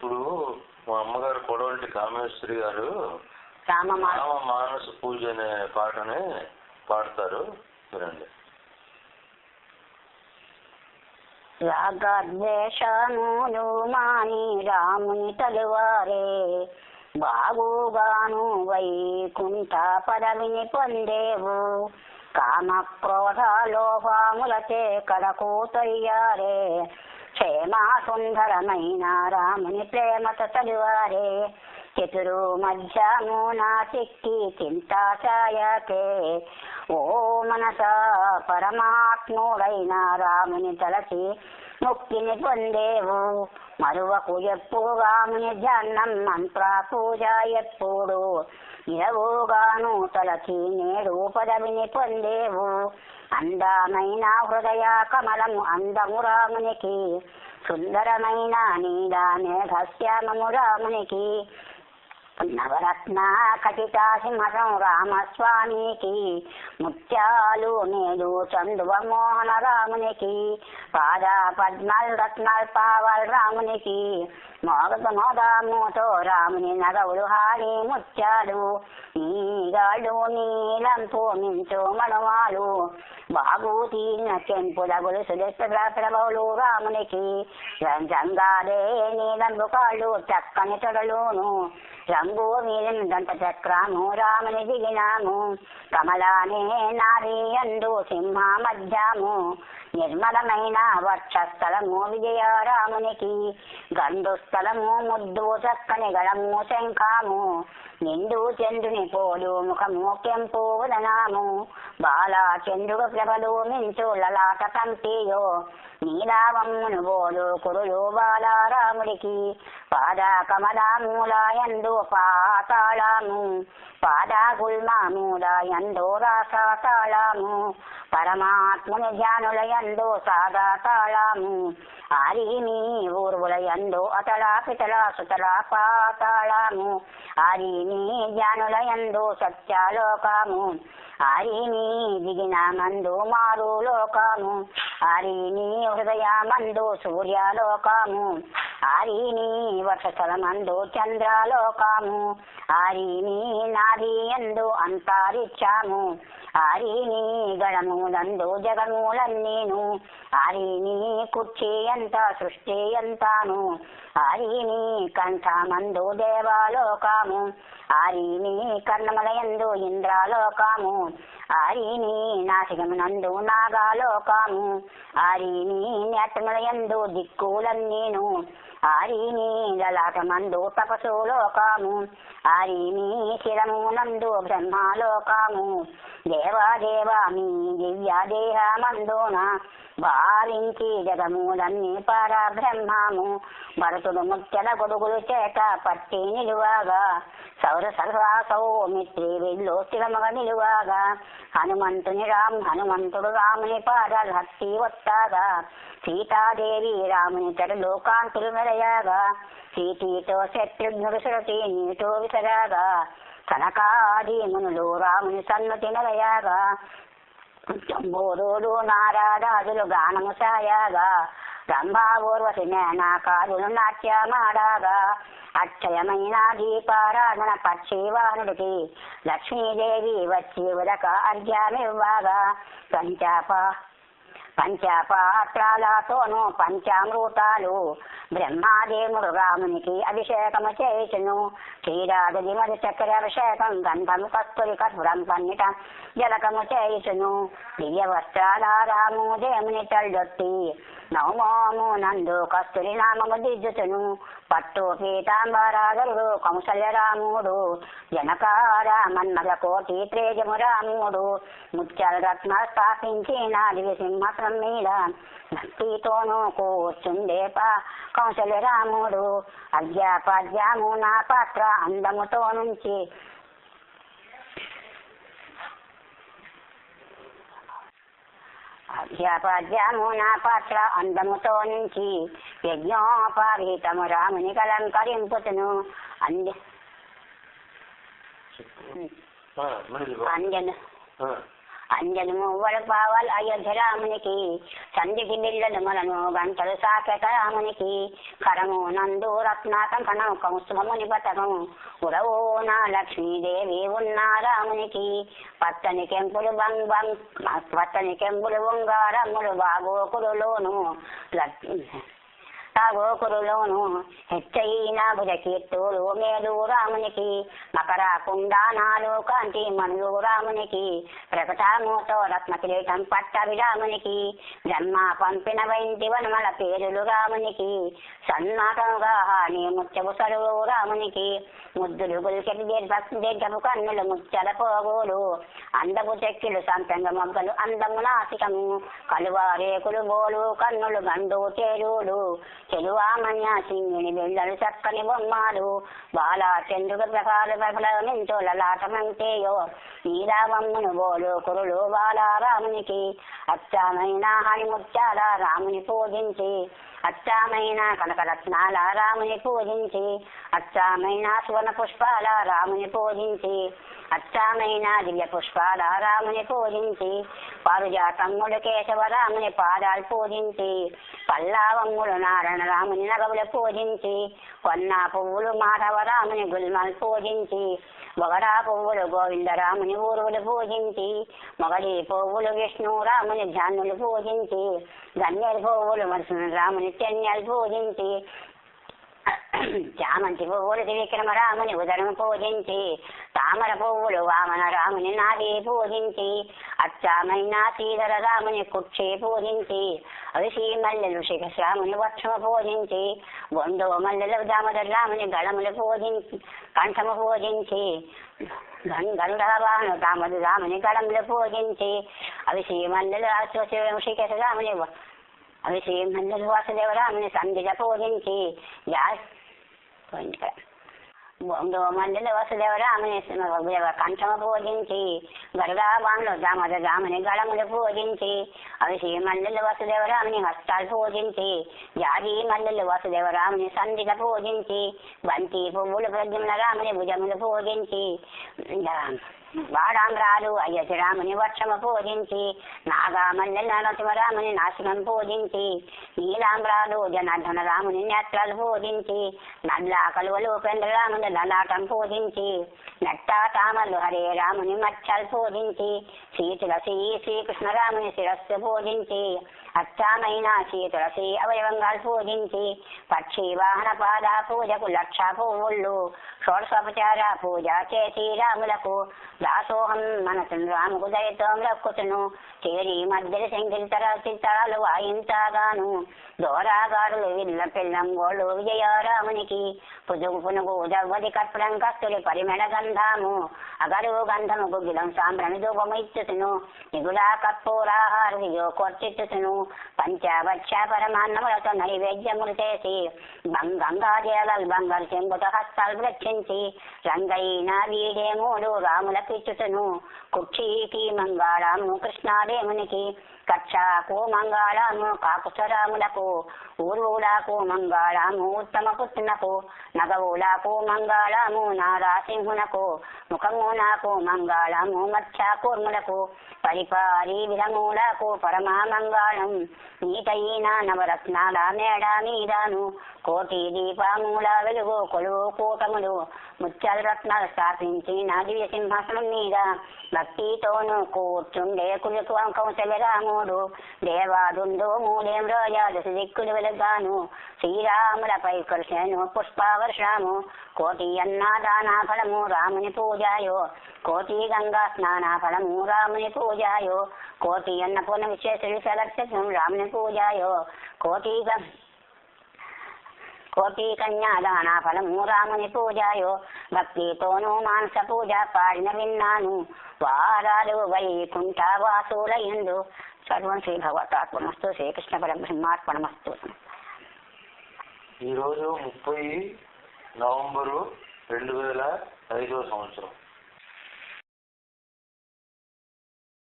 ఇప్పుడు మా అమ్మగారు కొడవలి కామేశ్వరి గారు రామ మానస పూజ అనే పాటని పాడతారు. వినండి. రాగద్వేషములు మాని రాముని తలువారే బాగుగాను వైకుంఠ పదవిని పొందేవు కామ క్రోధ లోభములచే కడకు తొయ్యారే క్షేమా సుందరమైన రాముని ప్రేమత తలువారే చతురు మధ్యమున చిక్కి చింతాచాయతే ఓ మనస పరమాత్ముడైన రాముని తలసి ముక్తిని పొందేవు. మరువకు ఎప్పుడు రాముని ధ్యానం మంత్ర పూజ ఎప్పుడు? ఇరవుగాను తలకి నేడు పదవిని పొందేవు. అందమైన హృదయ కమలము అందము రామునికి సుందరమైన నీలా మేఘశ్యామము రామునికి. నవరత్న ఖచిత సింహం రామస్వామికి ముత్యాలు నేడు చందువ మోహన రామునికి పాద పద్మల్ రత్నాల్ పావల్ రామునికి మోగమోదాముతో రాముని నగవులు హాని ముత్యాలు నీగాడు నీలంపు మించు మణవాలు. బాగూతి చెంపుల గొలుసులు ప్రభలు రామునికి. రంజంగాలే నీలంబు కాళ్ళు చక్కని తొడలోను. రంగు మీరిన దంత చక్రాము రాముని దిగినాము కమలానే నారీ అందు సింహ మధ్యాము. నిర్మలమైన వక్షస్థలము విజయారామునికి గండు స్థలము ముద్దు చక్కని గళము శంఖాము నిండు చంద్రుని పోలు ముఖము కెంపు వదనాము బాలా చంద్రుడు ప్రభలు మించు లలాట కంపేయో నీలావమ్మును బోలు కురులు బాలారాముడికి పాద కమలామూలయందు పాతాళాము పాద గుల్మామూలయందు రాసాతాళము పరమాత్ముని ధ్యానులయందు సాదా తాళము. ఆరిని ఊర్వులయందు అతల పితల సుతల పాతాళము. ఆరిని ధ్యానులయందు సత్యలోకము. ఆరిని దిగిన మందు మారు లోకము ఆరిని హృదయమందు సూర్యలోకము. ఆరిని వర్షస్థలమందు చంద్రలోకము. ఆరిని నాది ఎందు అంతరిక్షము. ఆరిని గళములందు జగములన్నీను ఆరిని కుర్చీ ఎంత సృష్టి ఎంతాను ఆరిని కంఠమందు దేవాలోకాము. ఆరిని కర్ణములయందు ఇంద్రాలోకాము. ఆరిని నాసికమునందు నాగాలోకాము. ఆరిని నేత్రములయందు దిక్కులన్నీను ఆరిని లలాటమందు తపసు లోకాము ఆరిని శిరమునందు బ్రహ్మలోకము. దేవాదేవా మీ దివ్య దేహమందున భావించి జగములన్నీ పరబ్రహ్మము. భరతుడు ముఖ్యల గొడుగులు చేత పట్టి నిలువగా సౌర సర్వా సౌమిత్రి విల్లు స్థిరముగా నిలువగా. హనుమంతుని రామ్ హనుమంతుడు రాముని పాదాలు హత్తి వస్తాగా సీతాదేవి రాముని చెడులు కాంతులు మెరయగా సీటీతో శత్రుఘ్నుడు సురతి నీటో విసరాగా. కనకాది మునులు రాముని సన్మతి నెలయాగా చంబోరుడు నారాదాదులు గానము సాయాగా. రంభా ఊర్వశి మేనాకారులు నాట్యమాడాగా. అక్షయమైన దీపారాధన పక్షివానుడికి లక్ష్మీదేవి వచ్చి ఉదక అర్ఘ్యమివ్వగా. పంచాప పంచపాత్రాలతోనూ పంచామృతాలు బ్రహ్మాదేవుడు రామునికి అభిషేకము చేయుచును. క్షీరాది మరి చక్కెర అభిషేకం గంధము కస్తూరి కర్పూరం పన్నిట జలకము చేయుచును. దివ్య వస్త్రాల రాము దేవుని తల్లొట్టి నవమోము నందు కస్తూరి నామము దిద్దుచును. పట్టు పీతాంబరాధరుడు కౌసల్య రాముడు జనకార మన్మల కోటి త్రేజము రాముడు ముత్యాల రత్న స్థాపించిన దివ్య సింహాసనం మీద భక్తితోనూ కూర్చుండే పా కౌశల్య రాముడు అద్యాపద్యాము నా పాత్ర అందముతో నుంచి అధ్యాపద్యాము నా పాత్ర అందముతో నుంచి యజ్ఞోపవీతము రాముని కలంకరింపుతును అంజ ఆ, మళ్ళీ ఇదిగో. అంజన ఆ, అంజలి మువ్వలు పావల్ అయోధ్య రామునికి. సంధికి బిల్లలు మనను గంటలు సాకెట రామునికి. కరము నందు రత్నాకం కనకము శుభముని పతకం ఉరవు నా లక్ష్మీదేవి ఉన్న రామునికి. పచ్చని కెంపులు బంగ్ బంగ్ పచ్చని కెంపులు ఉంగారములు బాగోకుడులోను గోకురులోను. హెచ్చయిన భుజ కీర్తులు మేలు రామునికి. మకరాకుండా నాలో కాంతి మనులు రామునికి. ప్రకటామూతో రత్న కిరీటం పట్టవి రామునికి. జన్మ పంపిన వైంటి వనమల పేరులు రామునికి. సన్నాటముగా హాని ముత్యపు సరువు రామునికి. ముద్దులు గుల్కెట్ దీర్ఘపు కన్నులు ముచ్చల పోగోలు. అందపు చెక్కిలు సంతంగ మొగ్గలు అందము నాసికము కలువ రేకులు బోలు కన్నులు గండు చేరుడు చెలువామన్య సింగిని చక్కని బొమ్మలు. బాల చంద్రుగ ప్రకాల ప్రఫలమించో నీరావమ్మును బోలు కురులు బాల రామునికి అచ్చమైన హరిముత్యాల రాముని పూజించి. అచ్చామైన కనకరత్నాల రాముని పూజించి అచ్చామైన సువర్ణ పుష్పాల రాముని పూజించి అచ్చామైన దివ్య పుష్పాల రాముని పూజించి పారుజాతమ్ముడు కేశవ రాముని పాదాలు పూజించి పల్లావమ్ముడు నారాయణ రాముని నగములు పూజించి కొన్న పువ్వులు మాధవ రాముని గుల్మలు పూజించి మొగడా పువ్వులు గోవిందరాముని ఊరువులు పూజించి మొగడి పువ్వులు విష్ణు రాముని ధ్యానులు పూజించి గన్నేరు పువ్వులు మరుసుని రాముని చెన్నెలు పూజించి చామంతి పువ్వులు త్రివిక్రమ రాముని ఉదరం పూజించి తామర పువ్వులు వామన రాముని నాది పూజించి అచ్చామైన శ్రీధర రాముని కుక్షి పూజించి అవిసి మల్లెలు శిఖశ్రాముని వక్షము పూజించి బొండు మల్లెలు దామోదర రాముని గళములు పూజించి కంఠము పూజించి గంధర్వాను దామోదర రాముని గళములు పూజించి అవిసి మల్లెలు శిఖ రాముని అవి శ్రీమంతులు వాసుదేవరాముని సంధిగా పూజించి బొందో మందిలో వసుదేవరాముని కంఠము పూజించి గరుడాబాణులు దామద దామని గళములు పూజించి అవి శ్రీమంతులు వసుదేవరాముని హస్తాలు పూజించి జాజీ మల్లులు వసుదేవరాముని సంధిగా పూజించి బంతి పువ్వులు ప్రద్యుమ్న రాముని భుజములు పూజించి వాడాంధ్రాలు అయ్యతి రాముని వర్షము పూజించి నాగామల్లి నరసింహరాముని నాశనం పూజించి నీలాంధ్రాలు జనార్దన రాముని నేత్రాలు పూజించి నల్లా కలువలు ఉపేంద్రరాముని లలాటం పూజించి నట్ట తామలు హరే రాముని మచ్చలు పూజించి శ్రీ శ్రీకృష్ణరాముని శిరస్సు పూజించి అచ్చామైన శ్రీ అవయవంగా అవయవంగాలు పూజించి పక్షి వాహన పాద పూజకు లక్ష పువ్వుళ్ళు షోడశోపచార పూజ చేసి రాములకు దాసోహం మనసు రాముకు దయతో రక్కుతును చేరి మధ్యల శంకితర చిత్తాలు వాయించగాను దోరాగారులు విల్ల పిల్లంగోళ్ళు విజయరామునికి పుదుగు పునుగు దవ్వది కర్పడం కస్తుడి పరిమళ గంధము అగరు గంధము గుగ్గిలం సాంబ్రమి ధూపము ఇచ్చుతును నిగులా కర్పూరాహారదియో కొట్టిచ్చుతును. పంచభక్ష పరమాన్నములతో నైవేద్యములు చేసి గంగాజలాలు బంగారు చెంబుతో హస్తాలు రక్షించి రంగైన వీడే మూడు రాములకు ఇచ్చుతును కుక్షీకి మంగాళము కృష్ణాదేవునికి కచ్చాకు మంగళము కాకుసరాములకు ఊర్వులకు మంగాళము ఉత్తమ పుత్రునకు నగవులకు మంగాళము నారాసింహునకు ముఖమునకు మంగాళము మత్స్యాకూర్ములకు పరిపారి విధములకు పరమా మంగాళం నీతైన నవరత్నాల మేడ మీదాను కోటి దీపముల వెలుగు కొలువు కూటములు ముత్యాల రత్నాలు స్థాపించి దివ్య సింహాసనం మీద భక్తితోను కూర్చుండే కులుకు కౌశల రాముడు దేవాదుండు మూడేం రోజాలు దిక్కులు వెలుగాను. శ్రీరాములపై కృష్ణను పుష్పవర్షము. కోటి అన్నదాన ఫలము రాముని పూజాయో. కోటి గంగా స్నాన ఫలము రాముని పూజాయో. కోటి అన్నపూర్ణ విశేషులు సలక్షం రాముని పూజాయో. కోటి కోటి కన్యాదాన ఫలము రాముని పూజాయో భక్తితోనూ మాంస పూజ పాడిన విన్నాను. వారాలు వైకుంఠ వాసులయందు సర్వం శ్రీ భగవతాత్మస్తు శ్రీకృష్ణ పరబ్రహ్మార్పణమస్తు. ఈరోజు ముప్పై నవంబరు రెండు వేల ఐదో సంవత్సరం.